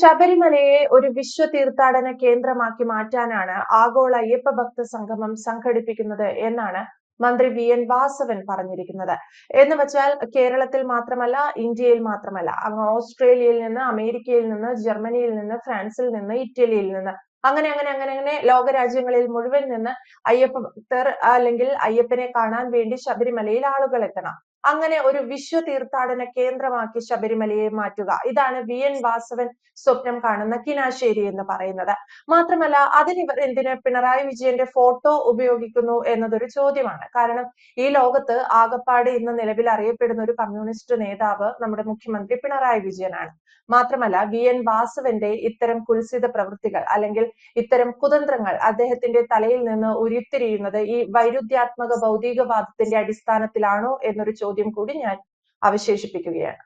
ശബരിമലയെ ഒരു വിശ്വ തീർത്ഥാടന കേന്ദ്രമാക്കി മാറ്റാനാണ് ആഗോള അയ്യപ്പ ഭക്ത സംഗമം സംഘടിപ്പിക്കുന്നത് എന്നാണ് മന്ത്രി വി എൻ വാസവൻ പറഞ്ഞിരിക്കുന്നത്. എന്ന് വെച്ചാൽ കേരളത്തിൽ മാത്രമല്ല ഇന്ത്യയിൽ മാത്രമല്ല അങ്ങ് ഓസ്ട്രേലിയയിൽ നിന്ന് അമേരിക്കയിൽ നിന്ന് ജർമ്മനിയിൽ നിന്ന് ഫ്രാൻസിൽ നിന്ന് ഇറ്റലിയിൽ നിന്ന് അങ്ങനെ അങ്ങനെ അങ്ങനെ അങ്ങനെ ലോകരാജ്യങ്ങളിൽ മുഴുവൻ നിന്ന് അയ്യപ്പ ഭക്തർ അല്ലെങ്കിൽ അയ്യപ്പനെ കാണാൻ വേണ്ടി ശബരിമലയിൽ ആളുകൾ എത്തണം. അങ്ങനെ ഒരു വിശ്വ തീർത്ഥാടന കേന്ദ്രമാക്കി ശബരിമലയെ മാറ്റുക. ഇതാണ് വി. എൻ. വാസവൻ സ്വപ്നം കാണുന്ന കിനാശ്ശേരി എന്ന് പറയുന്നത്. മാത്രമല്ല അതിന് ഇവർ എന്തിന് പിണറായി വിജയന്റെ ഫോട്ടോ ഉപയോഗിക്കുന്നു എന്നതൊരു ചോദ്യമാണ്. കാരണം ഈ ലോകത്ത് ആകപ്പാട് ഇന്ന് നിലവിൽ അറിയപ്പെടുന്ന ഒരു കമ്മ്യൂണിസ്റ്റ് നേതാവ് നമ്മുടെ മുഖ്യമന്ത്രി പിണറായി വിജയനാണ്. മാത്രമല്ല വി. എൻ. വാസവന്റെ ഇത്തരം കുൽസിത പ്രവൃത്തികൾ അല്ലെങ്കിൽ ഇത്തരം കുതന്ത്രങ്ങൾ അദ്ദേഹത്തിന്റെ തലയിൽ നിന്ന് ഉരുത്തിരിയുന്നത് ഈ വൈരുദ്ധ്യാത്മക ഭൗതികവാദത്തിന്റെ അടിസ്ഥാനത്തിലാണോ എന്നൊരു ചോദ്യം കൂടി ഞാൻ അവശേഷിപ്പിക്കുകയാണ്.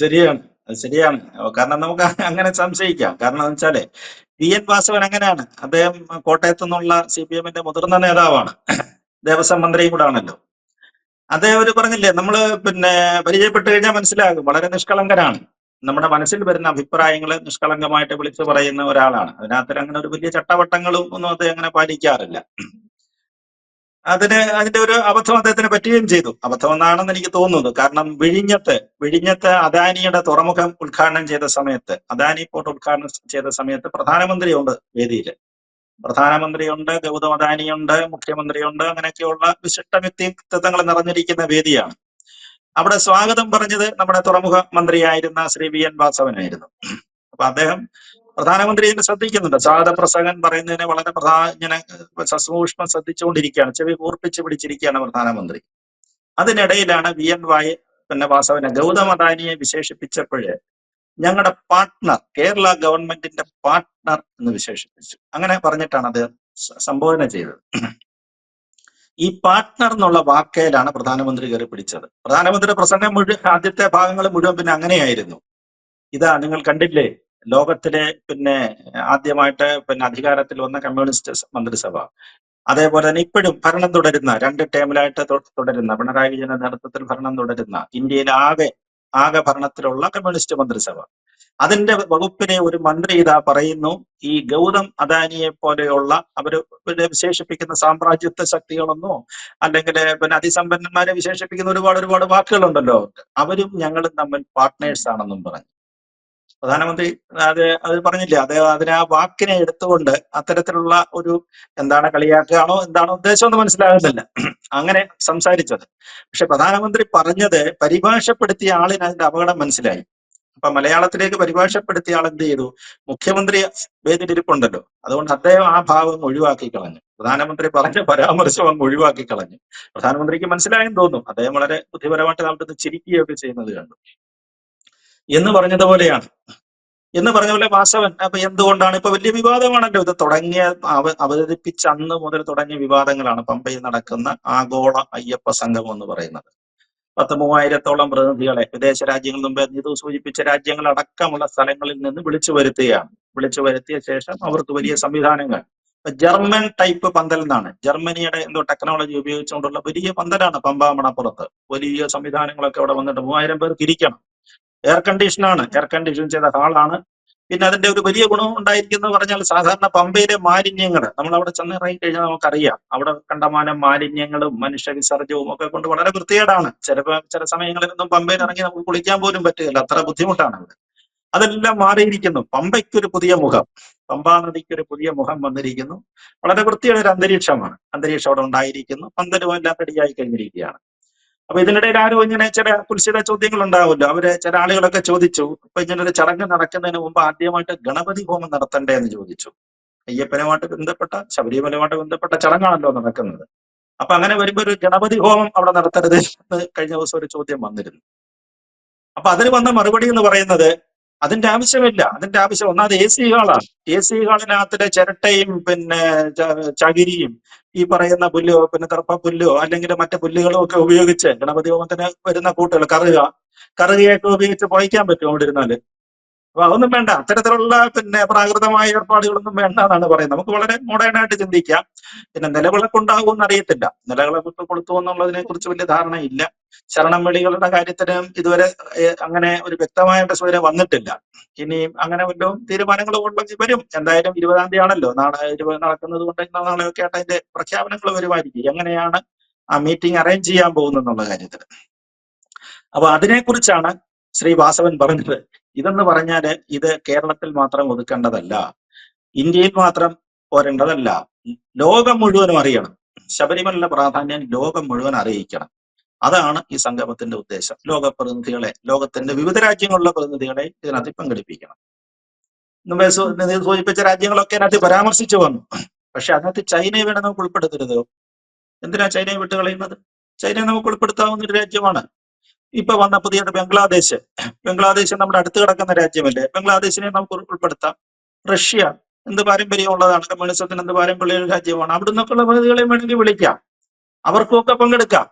ശരിയാണ് ശരിയാണ്. കാരണം നമുക്ക് അങ്ങനെ സംശയിക്കാം. കാരണം എന്ന് വെച്ചാൽ വി എൻ വാസവൻ അങ്ങനെയാണ് അദ്ദേഹം കോട്ടയത്തു നിന്നുള്ള സി പി എമ്മിന്റെ മുതിർന്ന നേതാവാണ്. ദേവസ്വം മന്ത്രിയും കൂടെ ആണല്ലോ അദ്ദേഹം ഒരു പറഞ്ഞില്ലേ നമ്മൾ പിന്നെ പരിചയപ്പെട്ട് കഴിഞ്ഞാൽ മനസ്സിലാകും വളരെ നിഷ്കളങ്കനാണ് നമ്മുടെ മനസ്സിൽ വരുന്ന അഭിപ്രായങ്ങളെ നിഷ്കളങ്കമായിട്ട് വിളിച്ചു പറയുന്ന ഒരാളാണ്. അതിനകത്ത് അങ്ങനെ ഒരു വലിയ ചട്ടവട്ടങ്ങളും ഒന്നും അദ്ദേഹം അങ്ങനെ പാലിക്കാറില്ല. അതിന് അതിന്റെ ഒരു അബദ്ധം അദ്ദേഹത്തിന് പറ്റുകയും ചെയ്തു. അബദ്ധം എന്നാണെന്ന് എനിക്ക് തോന്നുന്നത് കാരണം വിഴിഞ്ഞത്ത് വിഴിഞ്ഞത്ത് അദാനിയുടെ തുറമുഖം ഉദ്ഘാടനം ചെയ്ത സമയത്ത് അദാനി പോർട്ട് ഉദ്ഘാടനം ചെയ്ത സമയത്ത് പ്രധാനമന്ത്രിയുണ്ട് വേദിയിൽ പ്രധാനമന്ത്രിയുണ്ട് ഗൗതം അദാനിയുണ്ട് മുഖ്യമന്ത്രിയുണ്ട് അങ്ങനെയൊക്കെയുള്ള വിശിഷ്ട വ്യക്തിത്വങ്ങൾ നിറഞ്ഞിരിക്കുന്ന വേദിയാണ്. അവിടെ സ്വാഗതം പറഞ്ഞത് നമ്മുടെ തുറമുഖ മന്ത്രിയായിരുന്ന ശ്രീ വി എൻ വാസവനായിരുന്നു. അപ്പൊ അദ്ദേഹം പ്രധാനമന്ത്രി ഇതിനെ ശ്രദ്ധിക്കുന്നുണ്ട്. സാധ പ്രസംഗൻ പറയുന്നതിനെ വളരെ പ്രധാന ഇങ്ങനെ സസൂക്ഷ്മം ശ്രദ്ധിച്ചുകൊണ്ടിരിക്കുകയാണ്. ചെവി കൂർപ്പിച്ച് പിടിച്ചിരിക്കുകയാണ് പ്രധാനമന്ത്രി. അതിനിടയിലാണ് വി എൻ വായ പിന്നെ വാസവനെ ഗൗതം അദാനിയെ വിശേഷിപ്പിച്ചപ്പോഴ് ഞങ്ങളുടെ പാർട്ട്ണർ കേരള ഗവൺമെന്റിന്റെ പാർട്ട്ണർ എന്ന് വിശേഷിപ്പിച്ചു. അങ്ങനെ പറഞ്ഞിട്ടാണ് അത് സംബോധന ചെയ്തത്. ഈ പാർട്ട്ണർ എന്നുള്ള വാക്കയിലാണ് പ്രധാനമന്ത്രി കയറി പിടിച്ചത്. പ്രധാനമന്ത്രിയുടെ പ്രസംഗം മുഴുവൻ ആദ്യത്തെ ഭാഗങ്ങൾ മുഴുവൻ പിന്നെ അങ്ങനെയായിരുന്നു. ഇതാ നിങ്ങൾ കണ്ടില്ലേ? ലോകത്തിലെ പിന്നെ ആദ്യമായിട്ട് പിന്നെ അധികാരത്തിൽ വന്ന കമ്മ്യൂണിസ്റ്റ് മന്ത്രിസഭ. അതേപോലെ തന്നെ ഇപ്പോഴും ഭരണം തുടരുന്ന രണ്ട് ടേമിലായിട്ട് തുടരുന്ന പിണറായി വിജയന്റെ നേതൃത്വത്തിൽ ഭരണം തുടരുന്ന ഇന്ത്യയിലെ ആകെ ആകെ ഭരണത്തിലുള്ള കമ്മ്യൂണിസ്റ്റ് മന്ത്രിസഭ. അതിന്റെ വകുപ്പിനെ ഒരു മന്ത്രി ഇതാ പറയുന്നു ഈ ഗൗതം അദാനിയെ പോലെയുള്ള അവർ പിന്നെ വിശേഷിപ്പിക്കുന്ന സാമ്രാജ്യത്വ ശക്തികളൊന്നോ അല്ലെങ്കിൽ പിന്നെ അതിസമ്പന്നന്മാരെ വിശേഷിപ്പിക്കുന്ന ഒരുപാട് ഒരുപാട് വാക്കുകളുണ്ടല്ലോ. അവരും ഞങ്ങളും തമ്മിൽ പാർട്ട്നേഴ്സ് ആണെന്നും പറഞ്ഞു. പ്രധാനമന്ത്രി അത് അത് പറഞ്ഞില്ലേ? അദ്ദേഹം അതിന് ആ വാക്കിനെ എടുത്തുകൊണ്ട് അത്തരത്തിലുള്ള ഒരു എന്താണ് കളിയാക്കുകയാണോ എന്താണോ ഉദ്ദേശം എന്ന് മനസ്സിലാകുന്നില്ല. അങ്ങനെ സംസാരിച്ചത്. പക്ഷെ പ്രധാനമന്ത്രി പറഞ്ഞത് പരിഭാഷപ്പെടുത്തിയ ആളിന് അതിന്റെ അപകടം മനസ്സിലായി. അപ്പൊ മലയാളത്തിലേക്ക് പരിഭാഷപ്പെടുത്തിയ ആൾ എന്ത് ചെയ്തു? മുഖ്യമന്ത്രി വേദിയിലിരിപ്പുണ്ടല്ലോ. അതുകൊണ്ട് അദ്ദേഹം ആ ഭാവം ഒഴിവാക്കി കളഞ്ഞു. പ്രധാനമന്ത്രി പറഞ്ഞ പരാമർശം അങ്ങ് ഒഴിവാക്കി കളഞ്ഞു. പ്രധാനമന്ത്രിക്ക് മനസ്സിലായെന്ന് തോന്നുന്നു അദ്ദേഹം വളരെ ബുദ്ധിപരമായിട്ട് നമുക്ക് ചിരിക്കുകയൊക്കെ ചെയ്യുന്നത് കണ്ടു. എന്ന് പറഞ്ഞതുപോലെയാണ് എന്ന് പറഞ്ഞ പോലെ വാസവൻ അപ്പൊ എന്തുകൊണ്ടാണ്? ഇപ്പൊ വലിയ വിവാദമാണല്ലോ ഇത്. തുടങ്ങിയ അവ അവതരിപ്പിച്ച അന്ന് മുതൽ തുടങ്ങിയ വിവാദങ്ങളാണ് പമ്പയിൽ നടക്കുന്ന ആഗോള അയ്യപ്പ സംഘം എന്ന് പറയുന്നത്. പത്ത് മൂവായിരത്തോളം പ്രതിനിധികളെ വിദേശ രാജ്യങ്ങളിൽ മുമ്പ് നീതു സൂചിപ്പിച്ച രാജ്യങ്ങൾ അടക്കമുള്ള സ്ഥലങ്ങളിൽ നിന്ന് വിളിച്ചു വരുത്തുകയാണ്. വിളിച്ചു വരുത്തിയ ശേഷം അവർക്ക് വലിയ സംവിധാനങ്ങൾ. ജർമ്മൻ ടൈപ്പ് പന്തൽ എന്നാണ്. ജർമ്മനിയുടെ എന്തോ ടെക്നോളജി ഉപയോഗിച്ചുകൊണ്ടുള്ള വലിയ പന്തലാണ് പമ്പാമണപ്പുറത്ത് വലിയ സംവിധാനങ്ങളൊക്കെ അവിടെ വന്നിട്ട് മൂവായിരം പേർക്ക് ഇരിക്കണം. എയർ കണ്ടീഷൻ ആണ്. എയർ കണ്ടീഷൻ ചെയ്ത ഹാളാണ് പിന്നെ അതിന്റെ ഒരു വലിയ ഗുണം ഉണ്ടായിരിക്കുന്നത് പറഞ്ഞാൽ സാധാരണ പമ്പയിലെ മാലിന്യങ്ങൾ നമ്മൾ അവിടെ ചെന്ന് ഇറങ്ങി കഴിഞ്ഞാൽ നമുക്കറിയാം. അവിടെ കണ്ടമാനം മാലിന്യങ്ങളും മനുഷ്യ വിസർജ്യവും ഒക്കെ കൊണ്ട് വളരെ വൃത്തികേടാണ്. ചിലപ്പോൾ ചില സമയങ്ങളിൽ സമയങ്ങളിലൊന്നും പമ്പയിൽ ഇറങ്ങി നമുക്ക് കുളിക്കാൻ പോലും പറ്റുകയില്ല അത്ര ബുദ്ധിമുട്ടാണ് അവിടെ. അതെല്ലാം മാറിയിരിക്കുന്നു. പമ്പയ്ക്കൊരു പുതിയ മുഖം. പമ്പാ നദിക്ക് ഒരു പുതിയ മുഖം വന്നിരിക്കുന്നു. വളരെ വൃത്തിയുള്ള ഒരു അന്തരീക്ഷമാണ്. അന്തരീക്ഷം അവിടെ ഉണ്ടായിരിക്കുന്നു. പന്തലും എല്ലാം റെഡിയായി കഴിഞ്ഞിരിക്കുകയാണ്. അപ്പൊ ഇതിനിടയിൽ ആരും ഇങ്ങനെ ചില കുൽസിത ചോദ്യങ്ങൾ ഉണ്ടാവുമല്ലോ അവർ ചില ആളുകളൊക്കെ ചോദിച്ചു. അപ്പൊ ഇങ്ങനെ ഒരു ചടങ്ങ് നടക്കുന്നതിന് മുമ്പ് ആദ്യമായിട്ട് ഗണപതി ഹോമം നടത്തണ്ടേ എന്ന് ചോദിച്ചു. അയ്യപ്പനുമായിട്ട് ബന്ധപ്പെട്ട ശബരിമലയുമായിട്ട് ബന്ധപ്പെട്ട ചടങ്ങാണല്ലോ നടക്കുന്നത്. അപ്പൊ അങ്ങനെ വരുമ്പോ ഒരു ഗണപതി ഹോമം അവിടെ നടത്തരുത് എന്ന് കഴിഞ്ഞ ദിവസം ഒരു ചോദ്യം വന്നിരുന്നു. അപ്പൊ അതിന് വന്ന മറുപടി എന്ന് പറയുന്നത് അതിന്റെ ആവശ്യമില്ല. അതിന്റെ ആവശ്യം ഒന്നാമത് എ സി ഹാളാണ്. എ സി ഹാളിനകത്തിലെ ചിരട്ടയും പിന്നെ ചകിരിയും ഈ പറയുന്ന പുല്ലോ പിന്നെ കറുപ്പ പുല്ലോ അല്ലെങ്കിൽ മറ്റു പുല്ലുകളോ ഒക്കെ ഉപയോഗിച്ച് ഗണപതി ഹോമത്തിന് വരുന്ന കൂട്ടുകൾ കറുക. കറുകയൊക്കെ ഉപയോഗിച്ച് പുകയ്ക്കാൻ പറ്റും അവിടെ ഇരുന്നാൽ അപ്പൊ അതൊന്നും വേണ്ട. അത്തരത്തിലുള്ള പിന്നെ പ്രാകൃതമായ ഏർപ്പാടുകളൊന്നും വേണ്ട എന്നാണ് പറയുന്നത്. നമുക്ക് വളരെ മോഡേൺ ആയിട്ട് ചിന്തിക്കാം. പിന്നെ നിലവിളക്ക് ഉണ്ടാകുമെന്ന് അറിയത്തില്ല നിലവിളക്കൊക്കെ കൊടുത്തു എന്നുള്ളതിനെ കുറിച്ച് വലിയ ധാരണയില്ല. ശരണം വിളികളുടെ കാര്യത്തിന് ഇതുവരെ അങ്ങനെ ഒരു വ്യക്തമായ ഇതുവരെ വന്നിട്ടില്ല. ഇനി അങ്ങനെ വല്ലതും തീരുമാനങ്ങൾ ഉണ്ടെങ്കിൽ വരും. എന്തായാലും ഇരുപതാം തീയതി ആണല്ലോ നാളെ ഇരുപത് നടക്കുന്നത് കൊണ്ട് നാളെ നാളെയൊക്കെ ആയിട്ട് അതിന്റെ പ്രഖ്യാപനങ്ങൾ വരുമായിരിക്കും. എങ്ങനെയാണ് ആ മീറ്റിംഗ് അറേഞ്ച് ചെയ്യാൻ പോകുന്നെന്നുള്ള കാര്യത്തിൽ. അപ്പൊ അതിനെക്കുറിച്ചാണ് ശ്രീ വാസവൻ പറഞ്ഞത്. ഇതെന്ന് പറഞ്ഞാൽ ഇത് കേരളത്തിൽ മാത്രം ഒതുക്കേണ്ടതല്ല. ഇന്ത്യയിൽ മാത്രം പോരേണ്ടതല്ല. ലോകം മുഴുവനും അറിയണം. ശബരിമലയുടെ പ്രാധാന്യം ലോകം മുഴുവൻ അറിയിക്കണം. അതാണ് ഈ സംഗമത്തിന്റെ ഉദ്ദേശം. ലോക പ്രതിനിധികളെ ലോകത്തിന്റെ വിവിധ രാജ്യങ്ങളിലുള്ള പ്രതിനിധികളെ ഇതിനകത്ത് പങ്കെടുപ്പിക്കണം. സൂചിപ്പിച്ച രാജ്യങ്ങളൊക്കെ അതിനകത്ത് പരാമർശിച്ചു വന്നു. പക്ഷെ അതിനകത്ത് ചൈനയെ വേണം നമുക്ക് ഉൾപ്പെടുത്തരുത്? എന്തിനാ ചൈനയെ വിട്ടുകളയുന്നത് ചൈനയെ നമുക്ക് ഉൾപ്പെടുത്താവുന്ന ഒരു രാജ്യമാണ്. ഇപ്പൊ വന്ന പുതിയത് ബംഗ്ലാദേശ്. ബംഗ്ലാദേശ് നമ്മുടെ അടുത്ത് കിടക്കുന്ന രാജ്യമല്ലേ? ബംഗ്ലാദേശിനെ നമുക്ക് ഉൾ- ഉൾപ്പെടുത്താം. റഷ്യ എന്ത് പാരമ്പര്യമുള്ളതാണ്. കമ്മ്യൂണിസത്തിന് എന്ത് പാരമ്പര്യ രാജ്യമാണ്. അവിടെ നിന്നൊക്കെയുള്ള പ്രതികളെ വേണമെങ്കിൽ വിളിക്കാം. അവർക്കൊക്കെ പങ്കെടുക്കാം.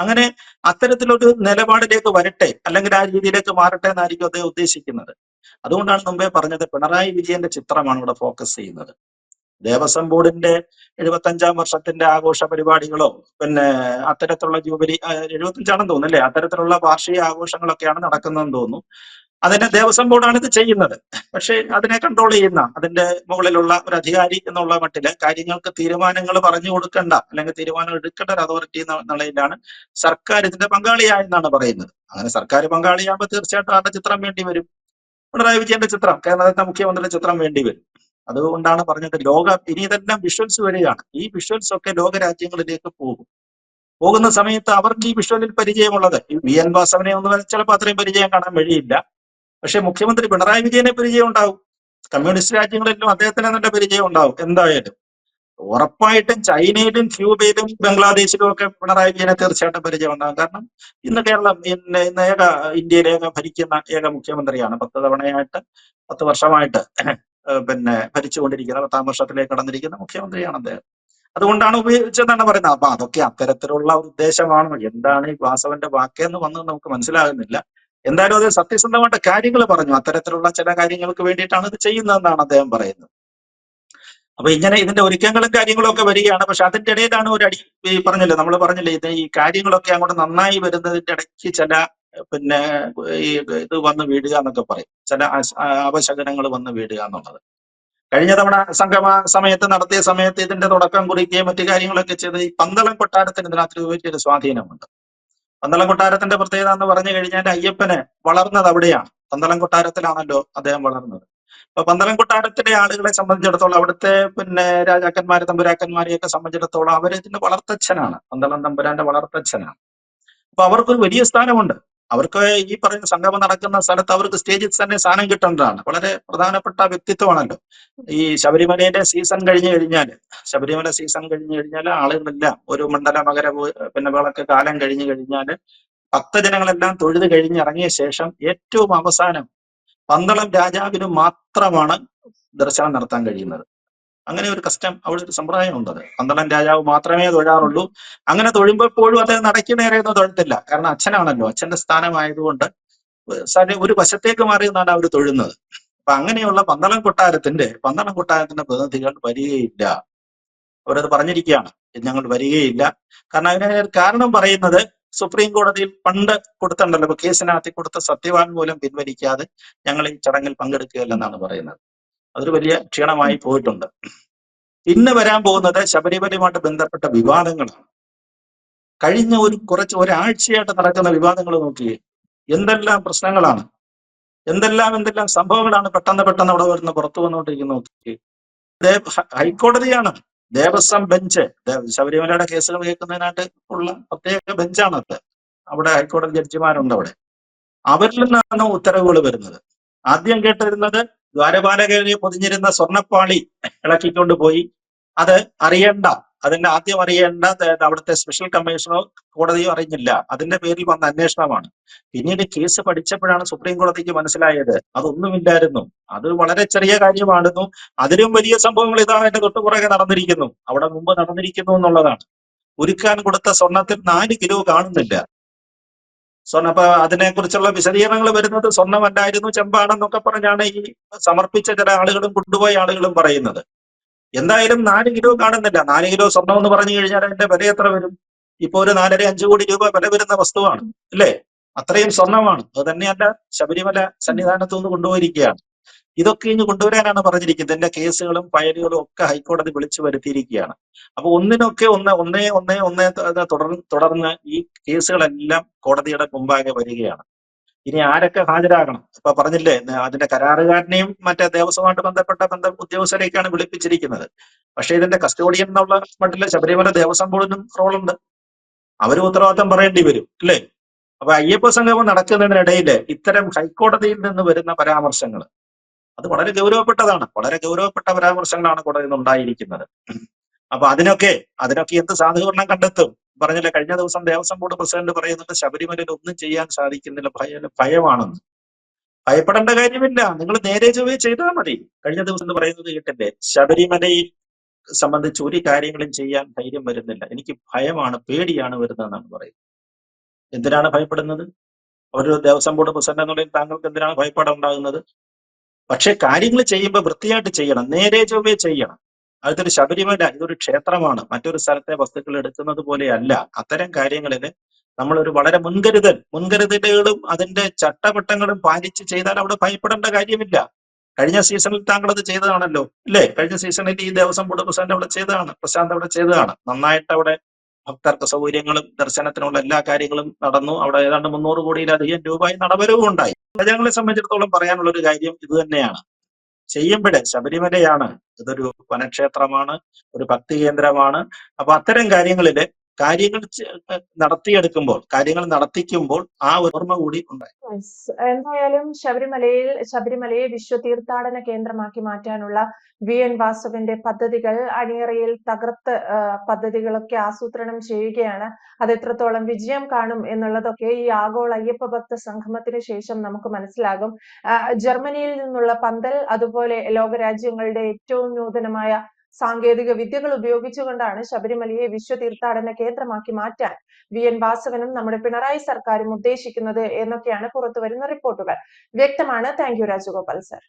അങ്ങനെ അത്തരത്തിലൊരു നിലപാടിലേക്ക് വരട്ടെ അല്ലെങ്കിൽ ആ രീതിയിലേക്ക് മാറട്ടെ എന്നായിരിക്കും അദ്ദേഹം ഉദ്ദേശിക്കുന്നത്. അതുകൊണ്ടാണ് മുമ്പേ പറഞ്ഞത് പിണറായി വിജയന്റെ ചിത്രമാണ് ഇവിടെ ഫോക്കസ് ചെയ്യുന്നത്. ദേവസ്വം ബോർഡിന്റെ എഴുപത്തി അഞ്ചാം വർഷത്തിന്റെ ആഘോഷ പരിപാടികളോ പിന്നെ അത്തരത്തിലുള്ള ജൂബിലി എഴുപത്തി അഞ്ചാണെന്ന് തോന്നുന്നു അല്ലേ? അത്തരത്തിലുള്ള വാർഷിക ആഘോഷങ്ങളൊക്കെയാണ് നടക്കുന്നതെന്ന് തോന്നുന്നു. അതിനെ ദേവസ്വം ബോർഡാണ് ഇത് ചെയ്യുന്നത്. പക്ഷേ അതിനെ കൺട്രോൾ ചെയ്യുന്ന അതിന്റെ മുകളിലുള്ള ഒരു അധികാരി എന്നുള്ള മട്ടിൽ കാര്യങ്ങൾക്ക് തീരുമാനങ്ങൾ പറഞ്ഞു കൊടുക്കേണ്ട അല്ലെങ്കിൽ തീരുമാനം എടുക്കേണ്ട ഒരു അതോറിറ്റി എന്ന നിലയിലാണ് സർക്കാർ ഇതിന്റെ പങ്കാളിയായെന്നാണ് പറയുന്നത്. അങ്ങനെ സർക്കാർ പങ്കാളിയാകുമ്പോൾ തീർച്ചയായിട്ടും ആരുടെ ചിത്രം വേണ്ടി വരും? പിണറായി വിജയന്റെ ചിത്രം കേരളത്തിന്റെ മുഖ്യമന്ത്രിയുടെ ചിത്രം വേണ്ടി വരും. അതുകൊണ്ടാണ് പറഞ്ഞത് ലോക ഇനി ഇതെല്ലാം വിഷ്വൽസ് വരികയാണ് ഈ വിഷ്വൽസ് ഒക്കെ ലോകരാജ്യങ്ങളിലേക്ക് പോകും. പോകുന്ന സമയത്ത് അവർക്ക് ഈ വിഷ്വലിൽ പരിചയമുള്ളത്. ഈ വി എൻ വാസവനെ ഒന്ന് ചിലപ്പോൾ അത്രയും പരിചയം കാണാൻ വഴിയില്ല. പക്ഷെ മുഖ്യമന്ത്രി പിണറായി വിജയനെ പരിചയം ഉണ്ടാവും. കമ്മ്യൂണിസ്റ്റ് രാജ്യങ്ങളിലും അദ്ദേഹത്തിന് നല്ല പരിചയം ഉണ്ടാവും. എന്തായാലും ഉറപ്പായിട്ടും ചൈനയിലും ക്യൂബയിലും ബംഗ്ലാദേശിലും ഒക്കെ പിണറായി വിജയനെ തീർച്ചയായിട്ടും പരിചയം ഉണ്ടാകും കാരണം ഇന്ന് കേരളം ഇന്ന് ഏക ഇന്ത്യയിലെ ഏക ഭരിക്കുന്ന ഏക മുഖ്യമന്ത്രിയാണ്. പത്ത് തവണയായിട്ട് പത്ത് വർഷമായിട്ട് പിന്നെ ഭരിച്ചുകൊണ്ടിരിക്കുന്ന പത്താം വർഷത്തിലേക്ക് കടന്നിരിക്കുന്ന മുഖ്യമന്ത്രിയാണ് അദ്ദേഹം. അതുകൊണ്ടാണ് ഉപയോഗിച്ചതെന്നാണ് പറയുന്നത്. അപ്പൊ അതൊക്കെ അത്തരത്തിലുള്ള ഒരു ഉദ്ദേശമാണ്. എന്താണ് ഈ വാസവന്റെ വാക്കെന്ന് വന്നത് നമുക്ക് മനസ്സിലാകുന്നില്ല. എന്തായാലും അത് സത്യസന്ധമായിട്ട് കാര്യങ്ങൾ പറഞ്ഞു. അത്തരത്തിലുള്ള ചില കാര്യങ്ങൾക്ക് വേണ്ടിയിട്ടാണ് ഇത് ചെയ്യുന്നതെന്നാണ് അദ്ദേഹം പറയുന്നത്. അപ്പൊ ഇങ്ങനെ ഇതിന്റെ ഒരുക്കങ്ങളും കാര്യങ്ങളും ഒക്കെ വരികയാണ്. പക്ഷെ അതിന്റെ ഇടയിലാണ് ഒരു അടി പറഞ്ഞില്ലേ. നമ്മൾ പറഞ്ഞില്ലേ ഇത് ഈ കാര്യങ്ങളൊക്കെ അങ്ങോട്ട് നന്നായി വരുന്നതിന്റെ ഇടയ്ക്ക് ചില പിന്നെ ഈ ഇത് വന്ന് വീടുക എന്നൊക്കെ പറയും. ചില അവശകനങ്ങൾ വന്ന് വീടുക എന്നുള്ളത്. കഴിഞ്ഞ തവണ സംഗമ സമയത്ത് നടത്തിയ സമയത്ത് ഇതിന്റെ തുടക്കം കുറിക്കുകയും മറ്റു കാര്യങ്ങളൊക്കെ ചെയ്ത് ഈ പന്തളം കൊട്ടാരത്തിന് ഇതിനകത്ത് വലിയൊരു സ്വാധീനമുണ്ട്. പന്തളം കൊട്ടാരത്തിന്റെ പ്രത്യേകത എന്ന് പറഞ്ഞു കഴിഞ്ഞാൽ അയ്യപ്പന് വളർന്നത് അവിടെയാണ്. പന്തളം കൊട്ടാരത്തിലാണല്ലോ അദ്ദേഹം വളർന്നത്. അപ്പൊ പന്തളം കൊട്ടാരത്തിലെ ആളുകളെ സംബന്ധിച്ചിടത്തോളം അവിടുത്തെ പിന്നെ രാജാക്കന്മാരെ തമ്പുരാക്കന്മാരെയൊക്കെ സംബന്ധിച്ചിടത്തോളം അവർ ഇതിന്റെ വളർത്തച്ഛനാണ്. പന്തളം തമ്പുരാന്റെ വളർത്തച്ഛനാണ്. അപ്പൊ അവർക്കൊരു വലിയ സ്ഥാനമുണ്ട്. അവർക്ക് ഈ പറയുന്ന സംഗമം നടക്കുന്ന സ്ഥലത്ത് അവർക്ക് സ്റ്റേജിൽ തന്നെ സ്ഥാനം കിട്ടേണ്ടതാണ്. വളരെ പ്രധാനപ്പെട്ട വ്യക്തിത്വമാണല്ലോ. ഈ ശബരിമലയുടെ സീസൺ കഴിഞ്ഞു കഴിഞ്ഞാൽ ശബരിമല സീസൺ കഴിഞ്ഞു കഴിഞ്ഞാൽ ആളുകളെല്ലാം ഒരു മണ്ഡല മകര പിന്നെ വിളക്ക് കാലം കഴിഞ്ഞു കഴിഞ്ഞാൽ ഭക്തജനങ്ങളെല്ലാം തൊഴുത് കഴിഞ്ഞിറങ്ങിയ ശേഷം ഏറ്റവും അവസാനം പന്തളം രാജാവിന് മാത്രമാണ് ദർശനം നടത്താൻ കഴിയുന്നത്. അങ്ങനെ ഒരു കസ്റ്റം അവിടെ ഒരു സമ്പ്രദായം ഉണ്ട് അത്. പന്തളം രാജാവ് മാത്രമേ തൊഴാറുള്ളൂ. അങ്ങനെ തൊഴുമ്പോഴും അദ്ദേഹം നടക്കി നേരെ ഒന്നും തൊഴത്തില്ല. കാരണം അച്ഛനാണല്ലോ. അച്ഛന്റെ സ്ഥാനമായതുകൊണ്ട് ഒരു വശത്തേക്ക് മാറി നിന്നാണ് അവർ തൊഴുന്നത്. അപ്പൊ അങ്ങനെയുള്ള പന്തളം കൊട്ടാരത്തിന്റെ പന്തളം കൊട്ടാരത്തിന്റെ പ്രതിനിധികൾ വരികയില്ല. അവരത് പറഞ്ഞിരിക്കുകയാണ്. ഞങ്ങൾ വരികയില്ല. കാരണം അതിന് കാരണം പറയുന്നത് സുപ്രീം കോടതിയിൽ പണ്ട് കൊടുത്തിട്ടുണ്ടല്ലോ. ഇപ്പൊ കേസിനകത്ത് കൊടുത്ത സത്യവാങ്മൂലം പിൻവലിക്കാതെ ഞങ്ങൾ ഈ ചടങ്ങിൽ പങ്കെടുക്കുകയില്ലെന്നാണ് പറയുന്നത്. അതൊരു വലിയ ക്ഷീണമായി പോയിട്ടുണ്ട്. ഇന്ന് വരാൻ പോകുന്നത് ശബരിമലയുമായിട്ട് ബന്ധപ്പെട്ട വിവാദങ്ങളാണ്. കഴിഞ്ഞ ഒരു കുറച്ച് ഒരാഴ്ചയായിട്ട് നടക്കുന്ന വിവാദങ്ങൾ നോക്കിയേ എന്തെല്ലാം പ്രശ്നങ്ങളാണ്? എന്തെല്ലാം എന്തെല്ലാം സംഭവങ്ങളാണ് പെട്ടെന്ന് പെട്ടെന്ന് അവിടെ വരുന്ന പുറത്തു വന്നുകൊണ്ടിരിക്കുന്നത് നോക്കിയേ ഹൈക്കോടതിയാണ് ദേവസ്വം ബെഞ്ച്. ശബരിമലയുടെ കേസുകൾ കേൾക്കുന്നതിനായിട്ട് ഉള്ള പ്രത്യേക അത്. അവിടെ ഹൈക്കോടതി ജഡ്ജിമാരുണ്ട് അവിടെ. അവരിൽ നിന്നാണ് ഉത്തരവുകൾ വരുന്നത്. ആദ്യം കേട്ടിരുന്നത് ദ്വാരപാലകരെ പൊതിഞ്ഞിരുന്ന സ്വർണപ്പാളി ഇളക്കിക്കൊണ്ട് പോയി. അത് അറിയണ്ട അതിന്റെ ആദ്യം അറിയേണ്ട അവിടുത്തെ സ്പെഷ്യൽ കമ്മീഷണറോ കോടതിയോ അറിഞ്ഞില്ല. അതിന്റെ പേരിൽ വന്ന അന്വേഷണമാണ്. പിന്നീട് കേസ് പഠിച്ചപ്പോഴാണ് സുപ്രീം കോടതിക്ക് മനസ്സിലായത്. അതൊന്നുമില്ലായിരുന്നു അത് വളരെ ചെറിയ കാര്യമായിരുന്നു അതിലും വലിയ സംഭവങ്ങൾ ഇതാണ് എന്റെ തൊട്ടുപുറകെ നടന്നിരിക്കുന്നു. അവിടെ മുമ്പ് നടന്നിരിക്കുന്നു എന്നുള്ളതാണ്. ഉരുക്കാൻ കൊടുത്ത സ്വർണത്തിൽ നാല് കിലോ കാണുന്നില്ല. സ്വർണ അപ്പൊ അതിനെ കുറിച്ചുള്ള വിശദീകരണങ്ങൾ വരുന്നത് സ്വർണമല്ലായിരുന്നു ചെമ്പാണെന്നൊക്കെ പറഞ്ഞാണ് ഈ സമർപ്പിച്ച ചില ആളുകളും കൊണ്ടുപോയ ആളുകളും പറയുന്നത്. എന്തായാലും നാല് കിലോ കാണുന്നില്ല. നാല് കിലോ സ്വർണം എന്ന് പറഞ്ഞു കഴിഞ്ഞാൽ അതിന്റെ വില എത്ര വരും? ഇപ്പൊ ഒരു നാലര അഞ്ചു കോടി രൂപ വില വരുന്ന വസ്തുവാണ് അല്ലേ? അത്രയും സ്വർണമാണ് അത് തന്നെയല്ല ശബരിമല സന്നിധാനത്തു നിന്ന് കൊണ്ടുപോയിരിക്കുകയാണ്. ഇതൊക്കെ ഇനി കൊണ്ടുവരാനാണ് പറഞ്ഞിരിക്കുന്നത്. ഇതിന്റെ കേസുകളും ഫയലുകളും ഒക്കെ ഹൈക്കോടതി വിളിച്ചു വരുത്തിയിരിക്കുകയാണ്. അപ്പൊ ഒന്നിനൊക്കെ ഒന്ന് ഒന്നേ ഒന്നേ ഒന്നേ തുടർന്ന് തുടർന്ന് ഈ കേസുകളെല്ലാം കോടതിയുടെ മുമ്പാകെ വരികയാണ്. ഇനി ആരൊക്കെ ഹാജരാകണം? ഇപ്പൊ പറഞ്ഞില്ലേ അതിന്റെ കരാറുകാരനെയും മറ്റേ ദേവസ്വമായിട്ട് ബന്ധപ്പെട്ട ബന്ധ ഉദ്യോഗസ്ഥരെയൊക്കെയാണ് വിളിപ്പിച്ചിരിക്കുന്നത്. പക്ഷേ ഇതിന്റെ കസ്റ്റോഡിയൻ എന്നുള്ള മട്ടിൽ ശബരിമല ദേവസ്വം ബോർഡിനും റോളുണ്ട്. അവരും ഉത്തരവാദിത്തം പറയേണ്ടി വരും അല്ലേ? അപ്പൊ അയ്യപ്പ സംഗമം നടക്കുന്നതിനിടയിൽ ഇത്തരം ഹൈക്കോടതിയിൽ നിന്ന് വരുന്ന പരാമർശങ്ങൾ അത് വളരെ ഗൗരവപ്പെട്ടതാണ്. വളരെ ഗൗരവപ്പെട്ട പരാമർശങ്ങളാണ് നിന്ന് ഉണ്ടായിരിക്കുന്നത്. അപ്പൊ അതിനൊക്കെ അതിനൊക്കെ എന്ത് സാധൂകരണം കണ്ടെത്തും? പറഞ്ഞില്ല കഴിഞ്ഞ ദിവസം ദേവസ്വം ബോർഡ് പ്രസിഡന്റ് പറയുന്നുണ്ട് ശബരിമലയിൽ ഒന്നും ചെയ്യാൻ സാധിക്കുന്നില്ല ഭയ ഭയമാണെന്ന്. ഭയപ്പെടേണ്ട കാര്യമില്ല. നിങ്ങൾ നേരെ ചൊവ്വേ ചെയ്താൽ മതി. കഴിഞ്ഞ ദിവസം എന്ന് പറയുന്നത് കേട്ടില്ലേ ശബരിമലയിൽ സംബന്ധിച്ച് ഒരു കാര്യങ്ങളും ചെയ്യാൻ ധൈര്യം വരുന്നില്ല. എനിക്ക് ഭയമാണ് പേടിയാണ് വരുന്നതെന്നാണ് പറയുന്നത്. എന്തിനാണ് ഭയപ്പെടുന്നത്? ഒരു ദേവസ്വം ബോർഡ് പ്രസിഡന്റ് എന്നുള്ളതിൽ താങ്കൾക്ക് എന്തിനാണ് ഭയപ്പാട് ഉണ്ടാകുന്നത്? പക്ഷെ കാര്യങ്ങൾ ചെയ്യുമ്പോൾ വൃത്തിയായിട്ട് ചെയ്യണം നേരെ ചൊവ്വേ ചെയ്യണം. അതൊരു ശബരിമല ഇതൊരു ക്ഷേത്രമാണ്. മറ്റൊരു സ്ഥലത്തെ വസ്തുക്കൾ എടുക്കുന്നത് പോലെയല്ല. അത്തരം കാര്യങ്ങളിൽ നമ്മളൊരു വളരെ മുൻകരുതൽ മുൻകരുതലുകളും അതിന്റെ ചട്ടവട്ടങ്ങളും പാലിച്ച് ചെയ്താൽ അവിടെ ഭയപ്പെടേണ്ട കാര്യമില്ല. കഴിഞ്ഞ സീസണിൽ താങ്കൾ അത് ചെയ്തതാണല്ലോ അല്ലേ? കഴിഞ്ഞ സീസണിൽ ഈ ദേവസ്വം ബോർഡ് പ്രസിഡന്റ് അവിടെ ചെയ്തതാണ് പ്രശാന്ത് അവിടെ ചെയ്തതാണ്. നന്നായിട്ട് അവിടെ ഭക്തർക്ക് സൗകര്യങ്ങളും ദർശനത്തിനുള്ള എല്ലാ കാര്യങ്ങളും നടന്നു. അവിടെ ഏതാണ്ട് മുന്നൂറ് കോടിയിലധികം രൂപയും നടപരവും ഉണ്ടായി ഞങ്ങളെ സംബന്ധിച്ചിടത്തോളം പറയാനുള്ള ഒരു കാര്യം ഇത് തന്നെയാണ്. ചെയ്യുമ്പോഴേ ശബരിമലയാണ് ഇതൊരു വനക്ഷേത്രമാണ് ഒരു ഭക്തി കേന്ദ്രമാണ്. അപ്പൊ അത്തരം കാര്യങ്ങളിൽ കാര്യങ്ങൾ നടത്തിയെടുക്കുമ്പോൾ കാര്യങ്ങൾ നടത്തിക്കുമ്പോൾ ആ ഓർമ്മ കൂടി ഉണ്ടായി. എന്തായാലും ശബരിമലയിൽ ശബരിമലയെ വിശ്വ തീർത്ഥാടന കേന്ദ്രമാക്കി മാറ്റാനുള്ള വി. എൻ. വാസവന്റെ പദ്ധതികൾ അണിയറയിൽ തകർത്ത് പദ്ധതികളൊക്കെ ആസൂത്രണം ചെയ്യുകയാണ്. അത് എത്രത്തോളം വിജയം കാണും എന്നുള്ളതൊക്കെ ഈ ആഗോള അയ്യപ്പ ഭക്ത സംഗമത്തിന് ശേഷം നമുക്ക് മനസ്സിലാകും. ജർമ്മനിയിൽ നിന്നുള്ള പന്തൽ അതുപോലെ ലോകരാജ്യങ്ങളുടെ ഏറ്റവും നൂതനമായ സാങ്കേതിക വിദ്യകൾ ഉപയോഗിച്ചുകൊണ്ടാണ് ശബരിമലയെ വിശ്വ തീർത്ഥാടന കേന്ദ്രമാക്കി മാറ്റാൻ വി. എൻ. വാസവനും നമ്മുടെ പിണറായി സർക്കാരും ഉദ്ദേശിക്കുന്നത് എന്നൊക്കെയാണ് പുറത്തുവരുന്ന റിപ്പോർട്ടുകൾ. വ്യക്തമാണ്. Thank you Rajagopal sir.